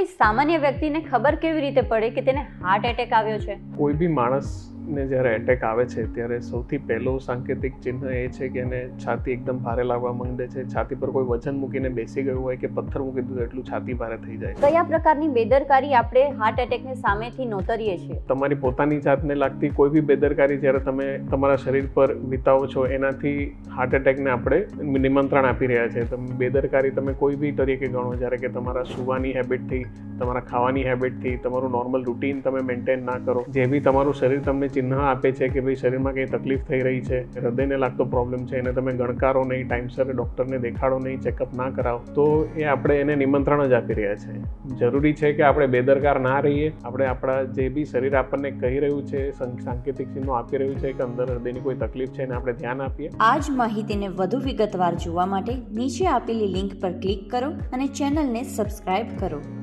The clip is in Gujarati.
કોઈ સામાન્ય વ્યક્તિને ખબર કેવી રીતે પડે કે તેને હાર્ટ એટેક આવ્યો છે? કોઈ બી માણસને જ્યારે એટેક આવે છે ત્યારે સૌથી પહેલો સાંકેતિક ચિહ્ન એ છે કે એને છાતી એકદમ ભારે લાગવા માંડે છે. છાતી પર કોઈ વજન મૂકીને બેસી ગયું હોય કે પથ્થર મૂકી દીધું એટલું છાતી ભારે થઈ જાય કયા પ્રકારની બેદરકારી આપણે હાર્ટ એટેકને સામેથી નોતરીએ છીએ? તમારી પોતાની જાતને લાગતી કોઈ બી બેદરકારી જ્યારે તમે તમારા શરીર પર વિતાવો છો એનાથી હાર્ટ એટેકને આપણે નિમંત્રણ આપી રહ્યા છે. તમે બેદરકારી તમે કોઈ બી તરીકે ગણો જ્યારે કે તમારા સુવાની હેબિટથી તમારા ખાવાની હેબિટથી તમારું નોર્મલ રૂટીન તમે મેન્ટેન ના કરો. જે બી તમારું શરીર તમને ચિહ્ન આપે છે કે ભાઈ શરીરમાં કંઈ તકલીફ થઈ રહી છે, હૃદયને લાગતો પ્રોબ્લેમ છે, એને તમે ગણકારો નહીં ટાઈમસર ડૉક્ટરને દેખાડો નહીં ચેકઅપ ના કરાવો, તો એ આપણે એને નિમંત્રણ જ આપી રહ્યા છે. જરૂરી છે કે આપણે બેદરકાર ના રહીએ, આપણે આપણા જે બી શરીર આપણને કહી રહ્યું છે સાંકેતિક ચિહ્નો આપી રહ્યું છે કે અંદર હૃદયની કોઈ તકલીફ છે, એને આપણે ધ્યાન આપીએ. આ જ માહિતીને વધુ વિગતવાર જોવા માટે નીચે આપેલી લિંક પર ક્લિક કરો અને ચેનલને સબસ્ક્રાઇબ કરો.